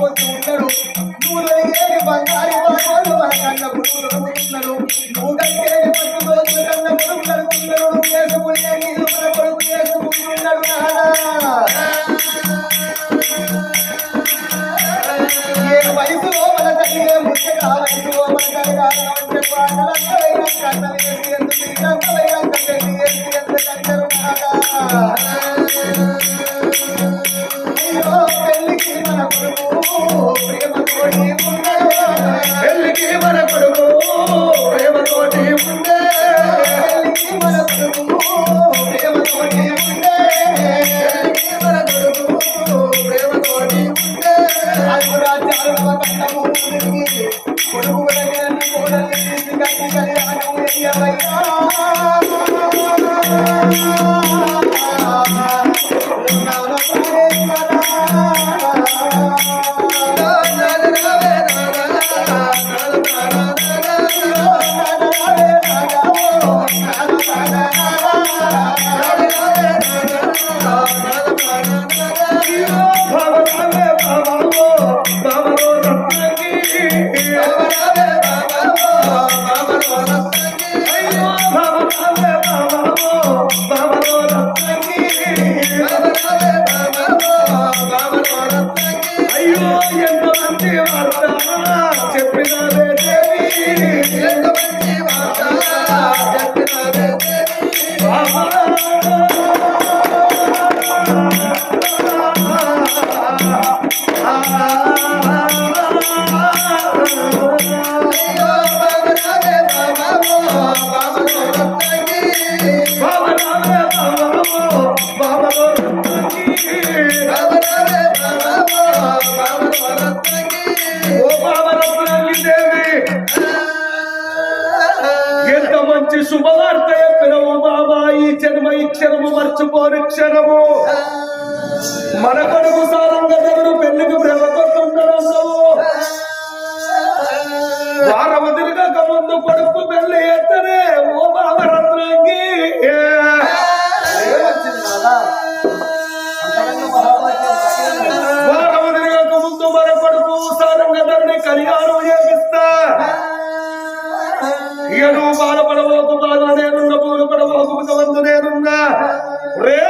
కొంచెం ఉన్నారు అనుక్షణము మన కొడుకు సారంగా పెళ్ళికి బ్రహ్మకొస్తుంటాడు వారం తిరగక ముందు కొడుకు పెళ్ళి ఎత్తనే ఓ బాబరత్నాకి కళ్యాణం చేపిస్తా. ఇక బాధపడబోతున్నాను నేనున్న. బోధపడబోతున్నా real.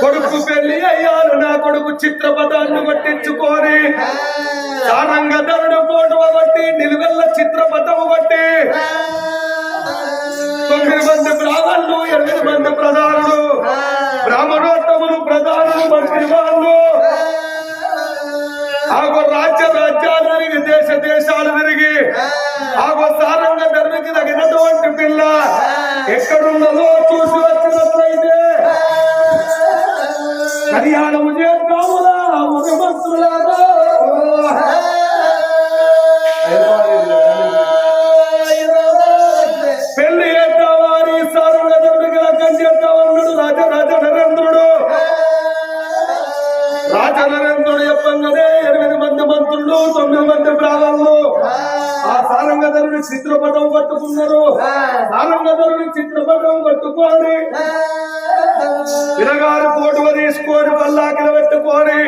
కొడుకు పెళ్ళి అయ్యారు నా కొడుకు చిత్రపటాన్ని పట్టించుకొని. సారంగధరుడు ఫోటో బట్టి నిలువెల్ల చిత్రపటము బట్టి. తొమ్మిది మంది బ్రాహ్మణులు ఎనిమిది మంది ప్రధానులు. బ్రాహ్మణోత్తములు ప్రధానులు మంత్రి వాళ్ళు. ఆగో రాజ్య రాజ్యాలు తిరిగి దేశ దేశాలు తిరిగి. ఆగో సారంగ ధర్మికి తగినటువంటి పిల్ల. ఎక్కడున్నదో చూసి వచ్చినట్లయితే కళ్యాణము చేద్దాములా ముఖ్యమంత్రులారా పెళ్ళి చేద్దామని సారుల ధర్మికి లగ్గం రాజ రాజరాజ నరేంద్రుడు. రాజా నరేంద్రుడు చెప్పంగానే ఎనిమిది మంది మంత్రులు తొమ్మిది మంది ప్రాణాలు. ఆ సారంగధరుని చిత్రపటం పట్టుకున్నారు. సారంగధరుని చిత్రపటం పట్టుకోండి. పిల్లగారు పోటువ తీసుకొని పల్లాకిల పెట్టుకొని.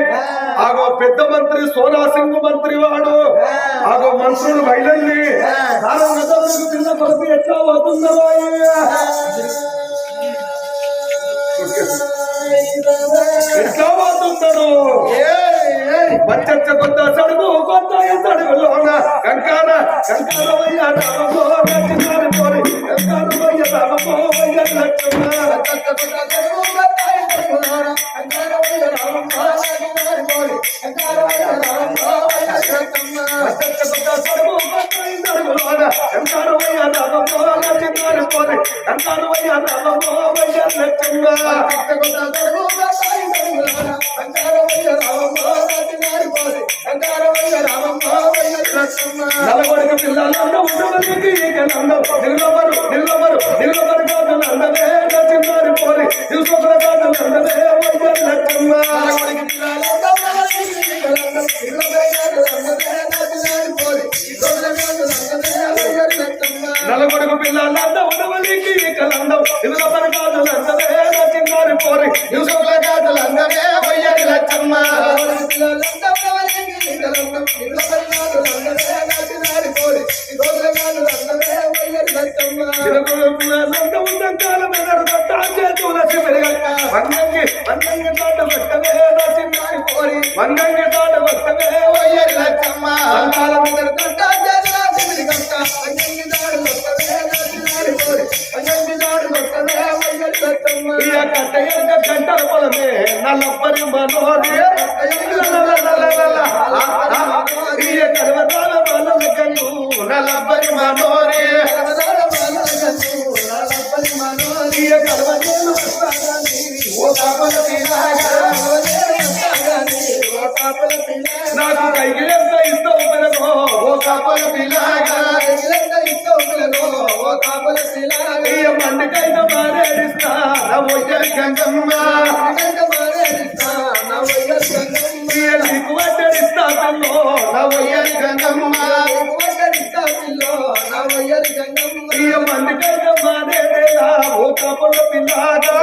ఆగో పెద్ద మంత్రి సోనా సింగ్ మంత్రి వాడు. ఆగో మంత్రులు బయలుదేరి పిల్ల కొరకు ఎట్లా అవుతుందో ఎట్లా అవుతున్నాడు వచ్చచ్చ కొత్త సడుగు కొత్త సడుగులోన కంకార కంకారమయ్య రామో నచ్చినారు పోరి కంకారమయ్య రామో వయ్య లక్ష్మణ. వచ్చచ్చ కొత్త సడుగు కొత్త సడుగులోన కంకారమయ్య రామో నచ్చినారు పోరి కంకారమయ్య రామో వయ్య లక్ష్మణ. నలగొడక పిల్లలందరూ ఉండవలకి ఈగలందరూ నిలబరు నిలబరు నిలబరు కాదు నందనే నచ్చినారు పోరి నిలుసొకర కాదు నందనే వయ్య లక్ష్మణ నలగొడకు పిల్లలందరూ ఉండవలకి ఈగలందరూ నిలబరు కాదు నందనే నచ్చినారు ఓ పాపల పిల్లగా నాకు కైకి ఎంత ఇస్తావు పిల్లగో ఓ కాపల పిల్లగా మండికైతే మారేడిస్తా నా ఒయ్యరి గంగమ్మ. ఇయ నీకు వడ్డరిస్తా పిల్లో నా ఒయ్యరి గంగమ్మ. ఇయ మండికైతే మారేడేలా ఓ కాపల పిల్లగా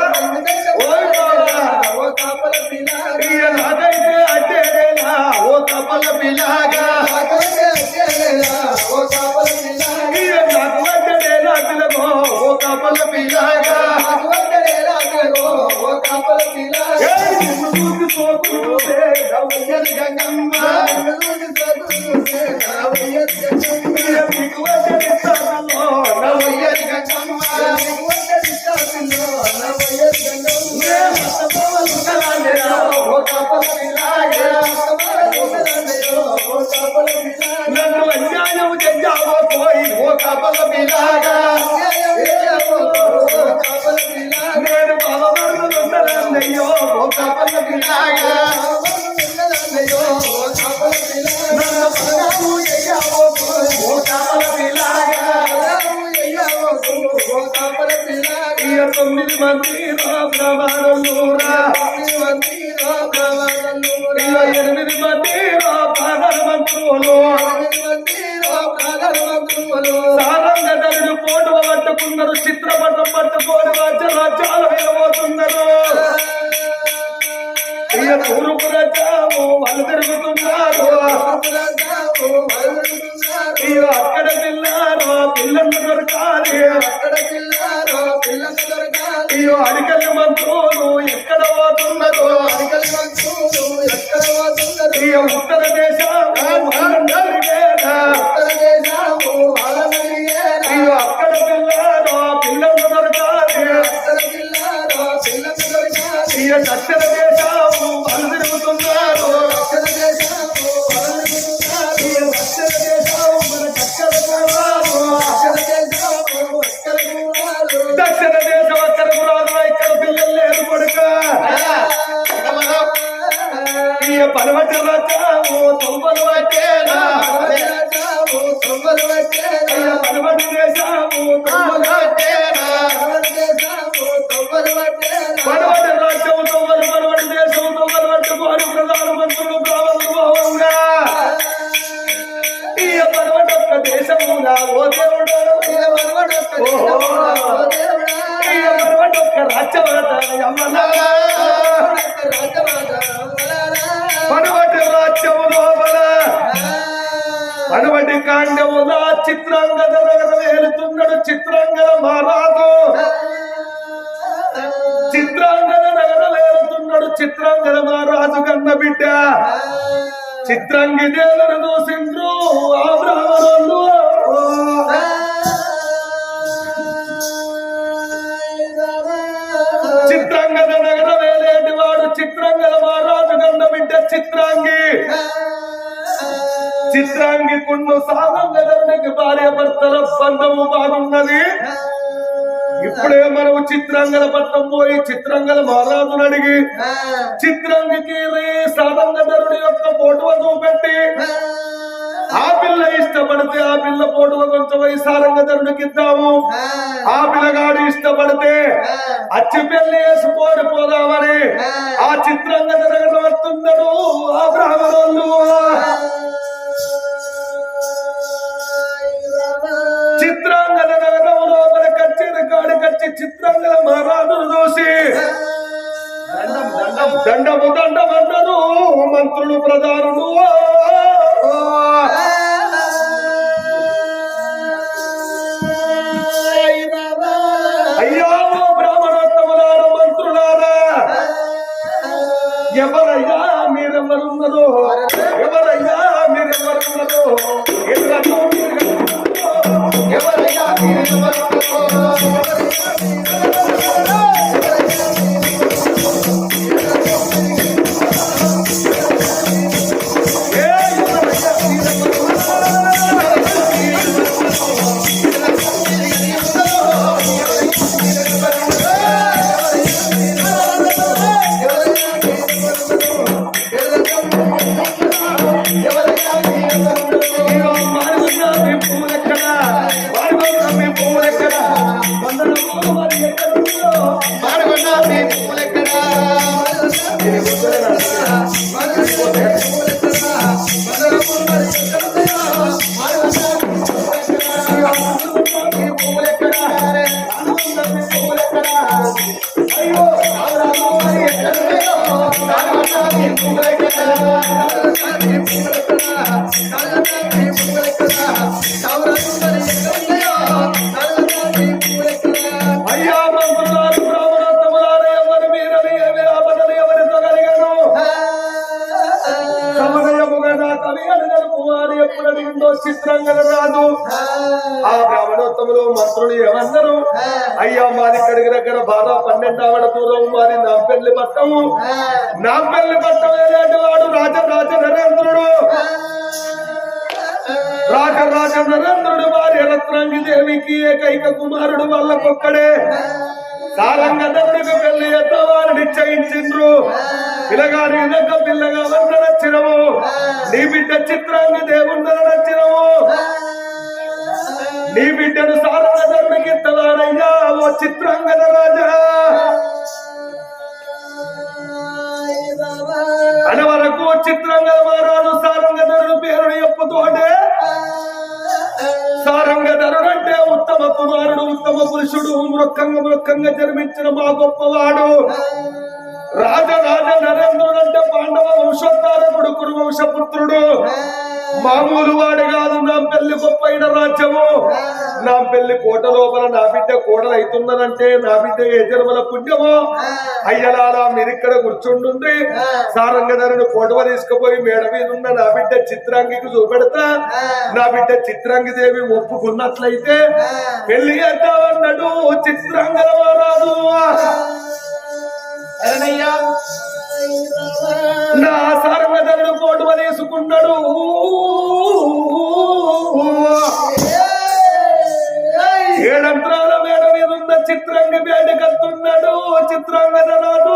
ఉత్తర దేశం పట్టుకోని ప్రధాన మంత్రులు బ్రాహ్మణులు భావంగా ఇక పనవటి ఒక్క ఓ దేవుడు ఇక పనవటి ఒక్క రాజ్యమట యమ్మలా పనవటి రాజ్యము లోపల పనవటి మహారాజు. వెళ్తున్నాడు చిత్రాంగద మహారాజు కన్న బిడ్డ. చిత్రంగి దేవుడు చూసిండ్రు ఆ బ్రాహ్మణులు చిత్రంగద నగర వేలేటి వాడు చిత్రంగద మహారాజు కన్న బిడ్డ చిత్రాంగి. చిత్రాంగి కుండు సాధంగదరునికి భార్య భర్తల బంధము బాగున్నది. ఇప్పుడే మనం చిత్రాంగల పట్టం పోయి చిత్రాంగల మహారాజును అడిగి చిత్రాంగికి సాధంగధరుడి యొక్క ఫోటో చూపెట్టి ఆ. పిల్ల ఇష్టపడితే ఆ పిల్ల ఫోటో కొంచెం సారంగధరుడికి ఇద్దాము ఆ. పిల్లగాడు ఇష్టపడితే అచ్చి పెళ్ళి వేసుకొని పోదామని ఆ. చిత్రంగా జరగబడుతున్నాడు ఆ బ్రాహ్మణులు. కచ్చేది చిత్రంగా మహారాజును చూసి దండము దండమన్నారు మంత్రులు ప్రధానులు. ఎవరయ్యా మీరెవరు? చిత్రంగన రాదు. ఆ. బ్రాహ్మణోత్తములు మంత్రులు ఏమన్నారు? అయ్యా మాది కడిగి దగ్గర బాగా పన్నెండావడ దూరం మాది నా పెళ్ళి పట్టము నా పెళ్ళి పట్టం వాడు? రాజరాజ నరేంద్రుడు. రాజరాజ నరేంద్రుడు వారి రత్నాంగి దేవికి ఏకైక కుమారుడు వాళ్ళకొక్కడే. సారంగధరుడికి పెళ్ళి ఎత్తవారు నిశ్చయించిండ్రు. పిల్లగాని దగ్గర పిల్లగా వంద నచ్చినము నీ బిడ్డ చిత్రాన్ని దేవుండ నచ్చినము. నీ బిడ్డను సారంగధరుడికి ఇత్తవారయ్యా ఓ చిత్రాంగద రాజా. చిత్రంగా కుమారుడు ఉత్తమ పురుషుడు మృక్కంగా మృక్కంగా జన్మించిన మా గొప్పవాడు. రాజ రాజ నరేంద్రుడు అంటే పాండవ వంశోద్ధారకుడు కురువంశపుత్రుడు. మామూలు వాడు కాదు నా పెళ్ళి గొప్పైన రాజ్యము. నా పెళ్ళి కోట లోపల నా బిడ్డ కోడలు అవుతుందనంటే నా బిడ్డ ఏ జన్మల పుణ్యమో? అయ్యలాలా మీరిక్కడ కూర్చుండుండి సారంగధరుడు కోటవ తీసుకుపోయి మేడ మీద ఉన్న నా బిడ్డ చిత్రాంగికి చూపెడతా. నా బిడ్డ చిత్రాంగి దేవి ఒప్పుకున్నట్లయితే పెళ్ళి చేద్దామన్నాడు చిత్రాంగల రాదు. నా సారంగధరుడు కోటు తీసుకున్నాడు. ఏడంత్రాల మేడ మీద ఉన్న చిత్రంగి మేడ కత్తున్నాడు రాదు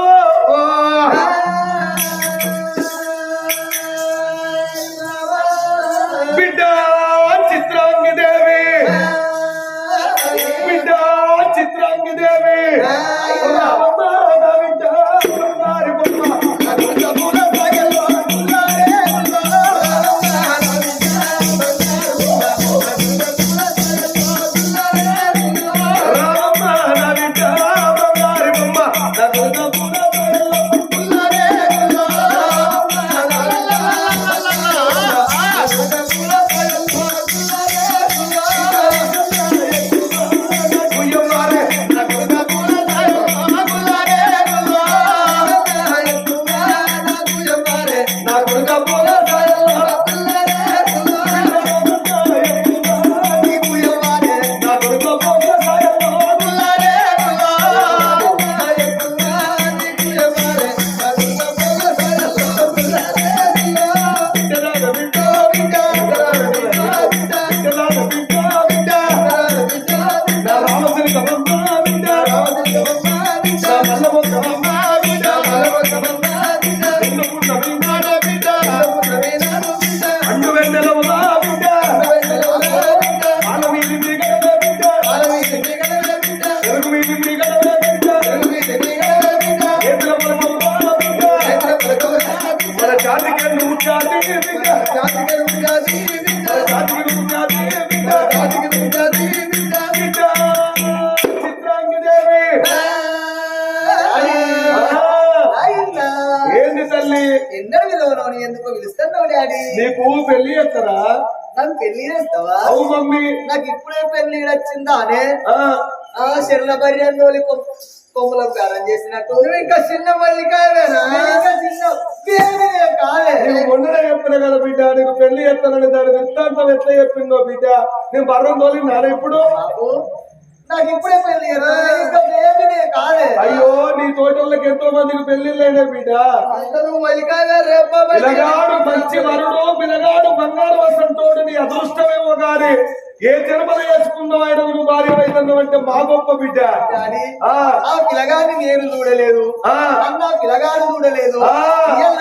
ఎన్నడూ విలువను ఎందుకు పిలుస్తున్నావు డాడీ? నీకు పెళ్ళి చేస్తారా? పెళ్ళి చేస్తావా? అవు మమ్మీ. నాకు ఇప్పుడే పెళ్ళి వచ్చిందా అనే ఆ, శరణ బర్రెందోలి కొమ్ములకు గారం చేసినట్టు. నువ్వు ఇంకా చిన్న మొన్ననే చెప్పిన కదా బిడ్డ నీకు పెళ్ళి చేస్తానని దాని వృత్తాంతం ఎట్లా చెప్పిందో బిడ్డ. నేను బర్రం తోలి నాన్న ఇప్పుడు. బాబు, నాకు ఇప్పుడే పెళ్ళి ఇంకా బేబీనే కాదే అయ్యో నీ తోటోళ్ళకి ఎంతో మందికి పెళ్ళిళ్ళైనా బిడ్డ. నువ్వు మల్లికాయ రేప పిలగాడు మంచి వరుడు పిలగాడు బంగారు వసంతోడు నీ అదృష్టమేమో గాని ఏ జన్మల చేసుకున్నావు ఆయన నువ్వు భార్య అవుతున్నావు అంటే మా గొప్ప బిడ్డ. డాడీ ఆ. నేను చూడలేదు. ఆ. అన్న పిల్లగాడు చూడలేదు.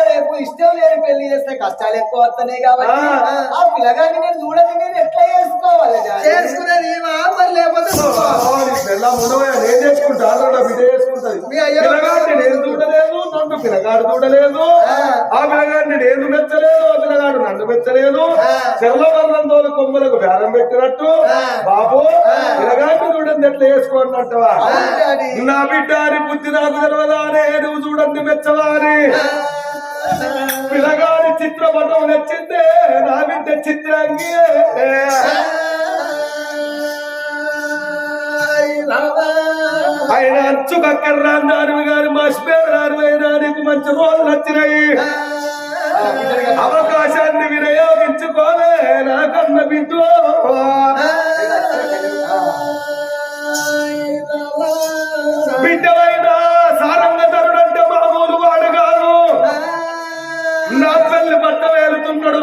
రేపు ఇష్టం లేని పెళ్ళి చేస్తే కష్టాలు ఎక్కువ వస్తున్నాయి కాబట్టి ఆ. పిల్లగాన్ని నేను చూడని నేను ఎట్లా చేసుకోవాలి చేసుకునేది మరి లేకపోతే నేను చేసుకుంటా నా బిడ్డ చేసుకుంటది. మీ అయ్య- పిల్లగాడిని నేను చూడలేదు. నన్ను పిల్లగాడు చూడలేదు. ఆ. పిల్లగాడిని నేను మెచ్చలేదు. ఆ పిల్లగాడు నన్ను మెచ్చలేదు. తోలు కొమ్మలకు బేరం పెట్టినట్టు. బాబు పిల్లగాడిని చూడండి ఎట్లా డాడీ. నా బిడ్డ అని బుద్ధి నాకు తెలవదానే నువ్వు చూడండి మెచ్చవారి. పిల్లగాడి చిత్రపటం నచ్చిందే నా బిడ్డ చిత్రాంగి ఆయన అంచు కక్కర్రాని దానివి గారి మర్చిపోయారు అరవై నీకు మంచి రోజులు వచ్చినాయి అవకాశాన్ని వినియోగించుకో నాకన్న బిడ్డ.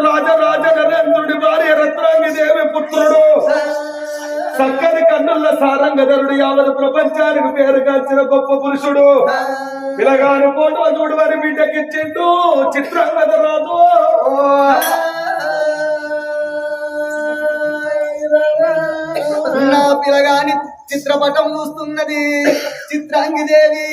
రాజరాజ నరేంద్రుడి భార్య రత్నాంగి దేవి పుత్రుడు. చక్కని కన్నుల సారంగధరుడు యావత్ ప్రపంచానికి పేరు కాల్చిన గొప్ప పురుషుడు. పిలగాను పోటు చూడు వారి బిడ్డకిచ్చిండు చిత్రాంగద రాజు నా పిలగాని చిత్రపటం చూస్తున్నది. చిత్రాంగి దేవి.